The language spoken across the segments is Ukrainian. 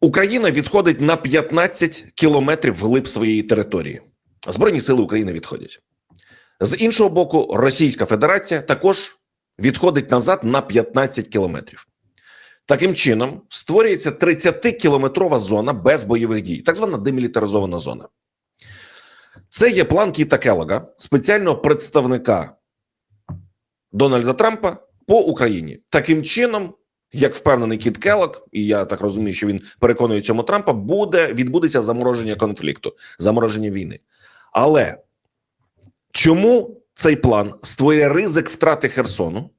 Україна відходить на 15 кілометрів вглиб своєї території. Збройні сили України відходять. З іншого боку, Російська Федерація також відходить назад на 15 кілометрів. Таким чином створюється 30-кілометрова зона без бойових дій, так звана демілітаризована зона. Це є план Кіта Келлога, спеціального представника Дональда Трампа по Україні. Таким чином, як впевнений Кіт Келлог, і я так розумію, що він переконує цьому Трампа, буде відбудеться замороження конфлікту, замороження війни. Але чому цей план створює ризик втрати Херсону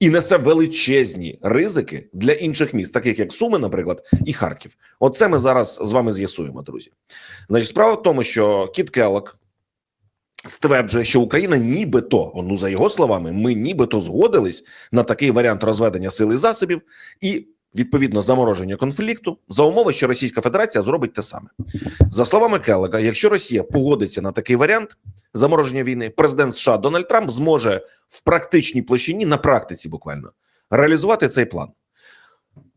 і несе величезні ризики для інших міст, таких як Суми, наприклад, і Харків? Оце ми зараз з вами з'ясуємо, друзі. Значить, справа в тому, що Кіт Келлог стверджує, що Україна нібито, ну за його словами, ми нібито згодились на такий варіант розведення сил і засобів і відповідно замороження конфлікту за умови, що Російська Федерація зробить те саме. За словами Келлога, якщо Росія погодиться на такий варіант замороження війни, президент США Дональд Трамп зможе в практичній площині на практиці буквально реалізувати цей план.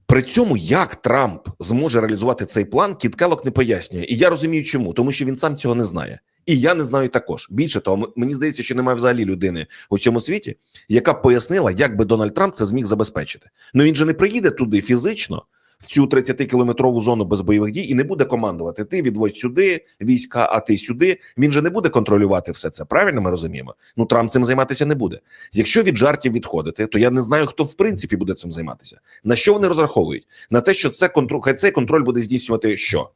При цьому як Трамп зможе реалізувати цей план, Кіт Келлог не пояснює. І я розумію, чому тому, що він сам цього не знає. І я не знаю також. Більше того, мені здається, що немає взагалі людини у цьому світі, яка б пояснила, як би Дональд Трамп це зміг забезпечити. Ну він же не приїде туди фізично в цю 30-кілометрову зону без бойових дій і не буде командувати. Ти відводь сюди війська, а ти сюди. Він же не буде контролювати все це. Правильно ми розуміємо? Ну Трамп цим займатися не буде. Якщо від жартів відходити, то я не знаю, хто в принципі буде цим займатися. На що вони розраховують? На те, що це контроль, хай цей контроль буде здійснювати що?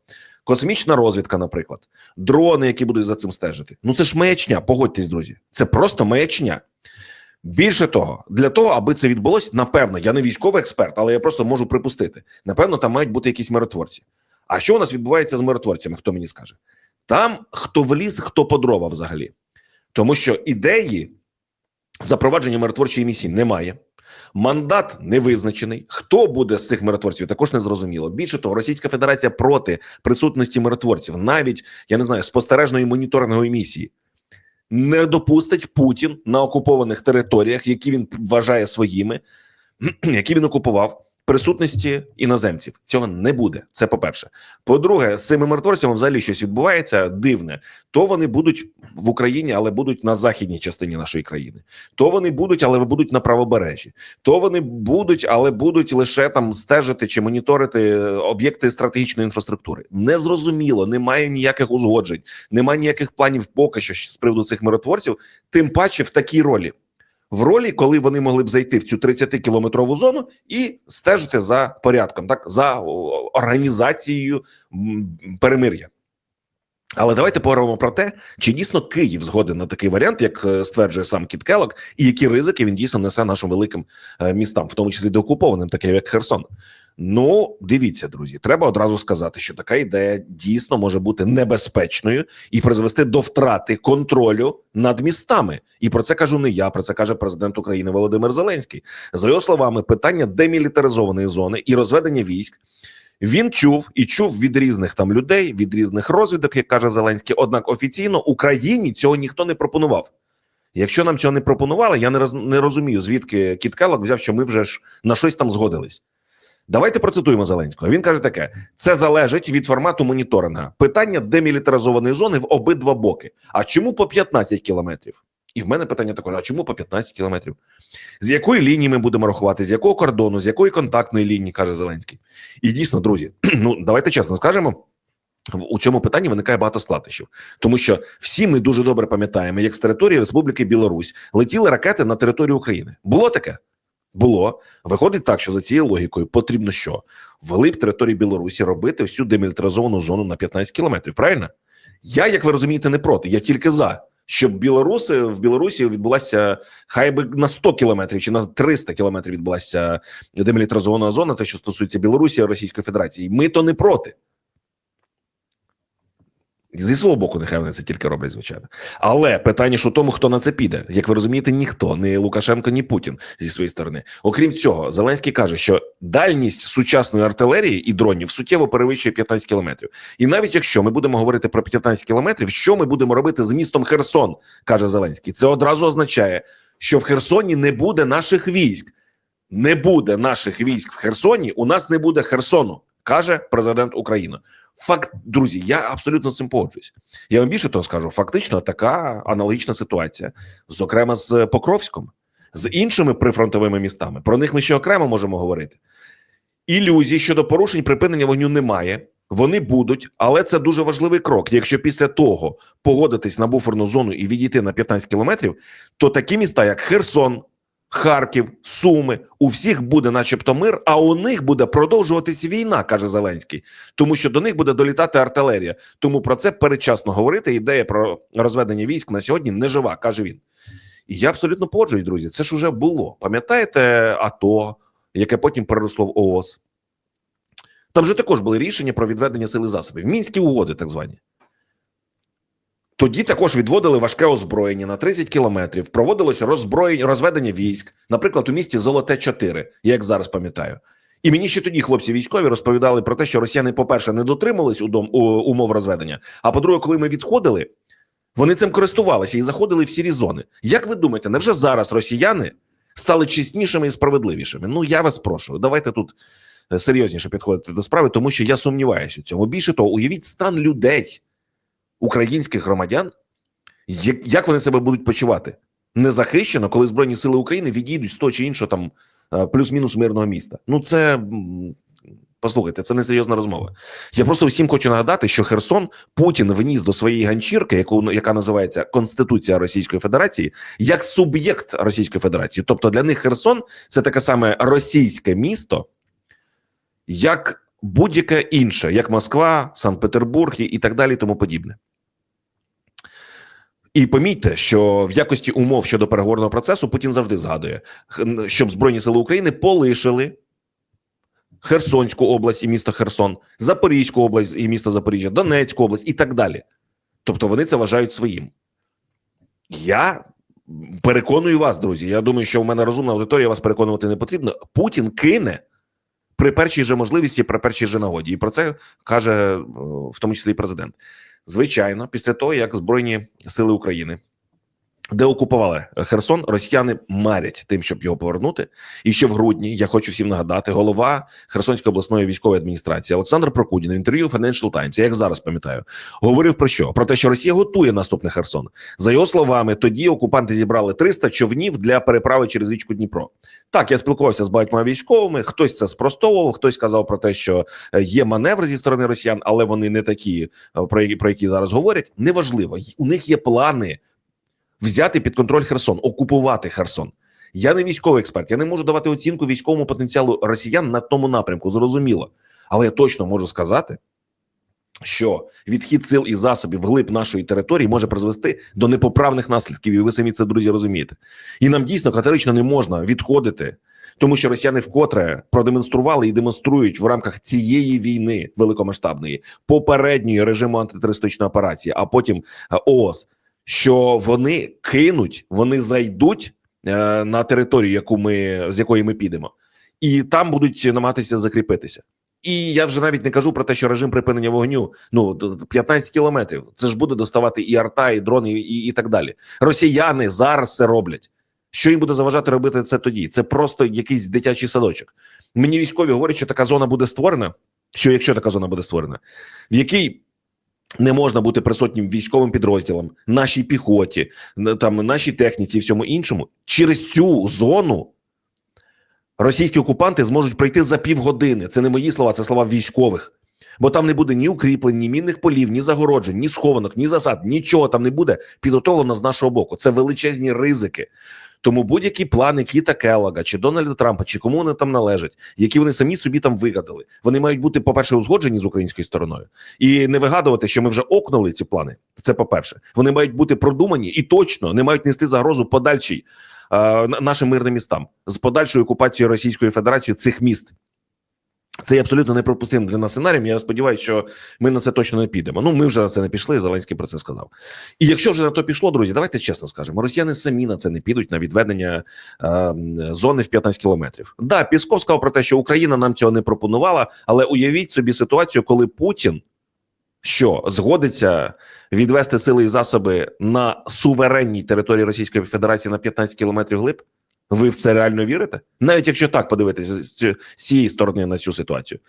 Космічна розвідка, наприклад, дрони, які будуть за цим стежити. Ну це ж маячня. Погодьтесь, друзі. Це просто маячня. Більше того, для того, аби це відбулось, напевно, я не військовий експерт, але я просто можу припустити. Напевно, там мають бути якісь миротворці. А що у нас відбувається з миротворцями? Хто мені скаже? Там хто вліз, хто по дрова взагалі, тому що ідеї запровадження миротворчої місії немає. Мандат не визначений. Хто буде з цих миротворців, також не зрозуміло. Більше того, Російська Федерація проти присутності миротворців, навіть я не знаю, спостережної моніторингової місії. Не допустить Путін на окупованих територіях, які він вважає своїми, які він окупував, присутності іноземців. Цього не буде. Це по-перше. По-друге, з цими миротворцями взагалі щось відбувається дивне. То вони будуть в Україні, але будуть на західній частині нашої країни. То вони будуть, але будуть на правобережжі. То вони будуть, але будуть лише там стежити чи моніторити е, об'єкти стратегічної інфраструктури. Незрозуміло, немає ніяких узгоджень, немає ніяких планів поки що з приводу цих миротворців, тим паче в такій ролі. В ролі, коли вони могли б зайти в цю 30-кілометрову зону і стежити за порядком, так за організацією перемир'я. Але давайте поговоримо про те, чи дійсно Київ згоден на такий варіант, як е, стверджує сам Кіт Келок, і які ризики він дійсно несе нашим великим е, містам, в тому числі деокупованим, таким як Херсон. Ну, дивіться, друзі, треба одразу сказати, що така ідея дійсно може бути небезпечною і призвести до втрати контролю над містами. І про це кажу не я, про це каже президент України Володимир Зеленський. За його словами, питання демілітаризованої зони і розведення військ. Він чув і чув від різних там людей, від різних розвідок, як каже Зеленський. Однак офіційно Україні цього ніхто не пропонував. Якщо нам цього не пропонували, я не роз, не розумію, звідки Кіт Келлог взяв, що ми вже ж на щось там згодились. Давайте процитуємо Зеленського. Він каже таке: це залежить від формату моніторинга. Питання демілітаризованої зони в обидва боки. А чому по 15 кілометрів? І в мене питання також: а чому по 15 кілометрів? З якої лінії ми будемо рахувати, з якого кордону, з якої контактної лінії, каже Зеленський. І дійсно, друзі, ну давайте чесно скажемо. У цьому питанні виникає багато складнощів, тому що всі ми дуже добре пам'ятаємо, як з території Республіки Білорусь летіли ракети на територію України. Було таке? Було. Виходить так, що за цією логікою потрібно що? Вглиб території Білорусі робити всю демілітаризовану зону на 15 кілометрів. Правильно? Я, як ви розумієте, не проти. Я тільки за. Щоб білоруси в Білорусі відбулася хай би на 100 кілометрів чи на 300 кілометрів відбулася демілітаризована зона, те, що стосується Білорусі Російської Федерації. Ми то не проти. Зі свого боку, нехай вони це тільки роблять, звичайно. Але питання ж у тому, хто на це піде. Як ви розумієте, ніхто, ні Лукашенко, ні Путін зі своєї сторони. Окрім цього, Зеленський каже, що дальність сучасної артилерії і дронів суттєво перевищує 15 кілометрів. І навіть якщо ми будемо говорити про 15 кілометрів, що ми будемо робити з містом Херсон, каже Зеленський. Це одразу означає, що в Херсоні не буде наших військ. Не буде наших військ в Херсоні. У нас не буде Херсону, каже президент України. Факт, друзі, я абсолютно з цим погоджуюсь. Я вам більше того скажу. Фактично, така аналогічна ситуація, зокрема з Покровськом, з іншими прифронтовими містами. Про них ми ще окремо можемо говорити. Ілюзій щодо порушень припинення вогню немає. Вони будуть, але це дуже важливий крок. Якщо після того погодитись на буферну зону і відійти на 15 кілометрів, то такі міста, як Херсон, Харків, Суми, у всіх буде, начебто, мир, а у них буде продовжуватись війна, каже Зеленський, тому що до них буде долітати артилерія. Тому про це передчасно говорити. Ідея про розведення військ на сьогодні не жива, каже він. І я абсолютно погоджуюсь, друзі. Це ж уже було. Пам'ятаєте АТО, яке потім переросло в ООС? Там же також були рішення про відведення сили засобів. Мінські угоди, так звані. Тоді також відводили важке озброєння на 30 кілометрів, проводилось роззброєння, розведення військ, наприклад, у місті Золоте 4, я як зараз пам'ятаю. І мені ще тоді хлопці військові розповідали про те, що росіяни, по-перше, не дотримались удом, умов розведення. А по-друге, коли ми відходили, вони цим користувалися і заходили в сірі зони. Як ви думаєте, невже зараз росіяни стали чеснішими і справедливішими? Ну я вас прошу, давайте тут е, серйозніше підходити до справи, тому що я сумніваюся у цьому. Більше того, уявіть стан людей, українських громадян, як, як вони себе будуть почувати незахищено, коли збройні сили України відійдуть з того чи іншого там е, плюс-мінус мирного міста. Ну це послухайте, це не серйозна розмова. Я просто всім хочу нагадати, що Херсон Путін вніс до своєї ганчірки, яку яка називається Конституція Російської Федерації, як суб'єкт Російської Федерації. Тобто для них Херсон це таке саме російське місто, як будь-яке інше, як Москва, Санкт-Петербург і, так далі, тому подібне. І помітьте, що в якості умов щодо переговорного процесу Путін завжди згадує, щоб Збройні сили України полишили Херсонську область і місто Херсон, Запорізьку область і місто Запоріжжя, Донецьку область і так далі. Тобто вони це вважають своїм. Я переконую вас, друзі. Я думаю, що в мене розумна аудиторія вас переконувати не потрібно. Путін кине при першій же можливості, при першій же нагоді. І про це каже е, в тому числі і президент. Звичайно, після того, як Збройні сили України деокупували Херсон, росіяни марять тим, щоб його повернути. І ще в грудні я хочу всім нагадати, голова Херсонської обласної військової адміністрації Олександр Прокудін в інтерв'ю Financial Times, я як зараз пам'ятаю, говорив про що? Про те, що Росія готує наступний Херсон. За його словами, тоді окупанти зібрали 300 човнів для переправи через річку Дніпро. Так, я спілкувався з багатьма військовими. Хтось це спростовував, хтось казав про те, що є маневр зі сторони росіян, але вони не такі, е, про які про які зараз говорять. Неважливо, у них є плани взяти під контроль Херсон, окупувати Херсон. Я не військовий експерт, я не можу давати оцінку військовому потенціалу росіян на тому напрямку. Зрозуміло, але я точно можу сказати, що відхід сил і засобів вглиб нашої території може призвести до непоправних наслідків, і ви самі це друзі розумієте. І нам дійсно категорично не можна відходити, тому що росіяни вкотре продемонстрували і демонструють в рамках цієї війни великомасштабної попередньої режиму антитерористичної операції, а потім е, ООС, що вони кинуть, вони зайдуть е, на територію, яку ми з якої ми підемо, і там будуть намагатися закріпитися. І я вже навіть не кажу про те, що режим припинення вогню ну д- 15 кілометрів. Це ж буде доставати і арта, і дрони, і, і так далі. Росіяни зараз це роблять. Що їм буде заважати робити це тоді? Це просто якийсь дитячий садочок. Мені військові говорять, що така зона буде створена. Що якщо така зона буде створена, в якій не можна бути присутнім військовим підрозділам, нашій піхоті, там нашій техніці і всьому іншому, через цю зону російські окупанти зможуть пройти за півгодини. Це не мої слова, це слова військових. Бо там не буде ні укріплень, ні мінних полів, ні загороджень, ні схованок, ні засад, нічого там не буде підготовлено з нашого боку. Це величезні ризики. Тому будь-які плани Кіта Келлога чи Дональда Трампа, чи кому вони там належать, які вони самі собі там вигадали, вони мають бути, по-перше, узгоджені з українською стороною, і не вигадувати, що ми вже окнули ці плани. Це по-перше, вони мають бути продумані і точно не мають нести загрозу подальшій е, нашим мирним містам з подальшою окупацією Російської Федерації цих міст. Це є абсолютно неприпустимим для нас сценарієм. Я сподіваюся, що ми на це точно не підемо. Ну, ми вже на це не пішли. Зеленський про це сказав. І якщо вже на то пішло, друзі, давайте чесно скажемо, росіяни самі на це не підуть на відведення е, зони в 15 кілометрів. Да, Пісков сказав про те, що Україна нам цього не пропонувала, але уявіть собі ситуацію, коли Путін що згодиться відвести сили і засоби на суверенній території Російської Федерації на 15 кілометрів глиб. Ви в це реально вірите? Навіть якщо так подивитися з цієї сторони на цю ситуацію.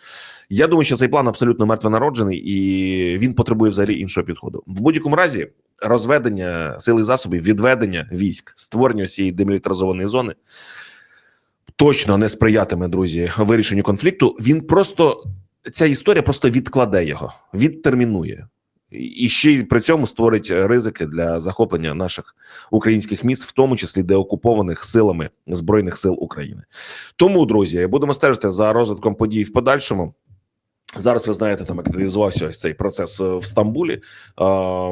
Я думаю, що цей план абсолютно мертвонароджений і він потребує взагалі іншого підходу. В будь-якому разі, розведення сили засобів, відведення військ, створення цієї демілітаризованої зони точно не сприятиме, друзі, вирішенню конфлікту. Він просто ця історія просто відкладе його, відтермінує. І ще й при цьому створить ризики для захоплення наших українських міст, в тому числі деокупованих силами збройних сил України. Тому, друзі, будемо стежити за розвитком подій в подальшому. Зараз ви знаєте, там активізувався ось цей процес е, в Стамбулі. Е,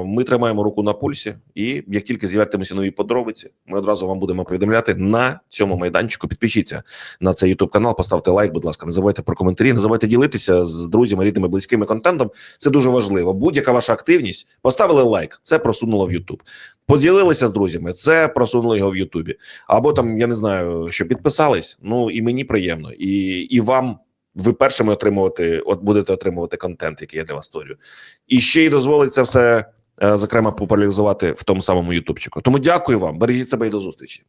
Ми тримаємо руку на пульсі, і як тільки з'являтимуться нові подробиці, ми одразу вам будемо повідомляти на цьому майданчику. Підпишіться на цей YouTube канал, поставте лайк, будь ласка, не забувайте про коментарі, не забувайте ділитися з друзями, рідними, близькими контентом. Це дуже важливо. Будь-яка ваша активність поставили лайк, це просунуло в YouTube. Поділилися з друзями, це просунуло його в Ютубі. Або там я не знаю, що підписались. Ну і мені приємно, і, і вам. Ви першими отримувати, от будете отримувати контент, який я для вас створюю. І ще й дозволить це все, е, зокрема, популяризувати в тому самому Ютубчику. Тому дякую вам, бережіть себе і до зустрічі.